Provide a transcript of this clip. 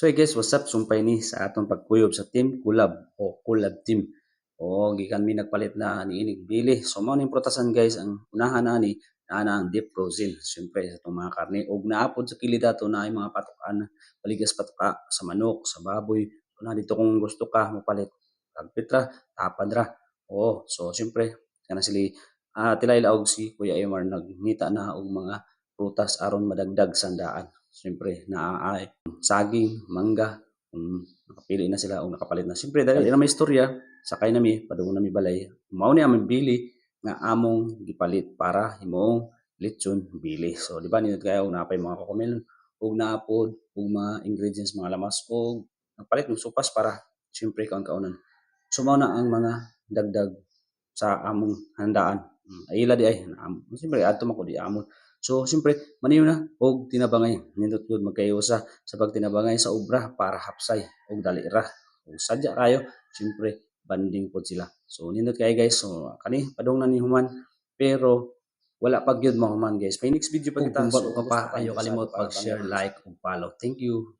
So hey guys, what's up? Sumpay ni sa atong pagkuyob sa team collab o collab team. O gikan mi nagpalit na niinig bili. So mao ning prutasan guys ang unahan na ni ana ang deep frozen. Siyempre sa itong mga karne ug naapod sa kilid ato na ay mga patukan, paligas patuka sa manok, sa baboy. So na dito kung gusto ka mopalit tagpit ra, tapad ra. Oo, so siyempre kana sili ah, tilay laog si Kuya Emar nagngita na og mga prutas aron madagdag sandaan. Siyempre naa saging, mangga, kung nakapili na sila o nakapalit na. Siyempre, dahil na may istorya, sakay nami, padung nami balay. Mao ni aming bili nga among gipalit para himoong lechon bili. So, di ba, ninot kayo, napay mga kakumelon, ug naapod, ug mga ingredients, mga lamas, ug nagpalit ng supas para, siyempre, kaon kaunan. So, mao na ang mga dagdag sa among handaan. Mm, Ayila di ay, siyempre, adto man ko di amon. So, siyempre, maniyo na, og tinabangay. Nindot yun, magkayo sa sa pagtinabangay sa obra para hapsay og dali ra. Kung sadya kayo, siyempre banding pod sila. So nindot kayo guys. So kani padung na ni human pero wala pa gyud mo human guys. May next video pa Kung kita. bago So ka pa, ayaw kalimot pag-share, pag-like ug follow. Thank you.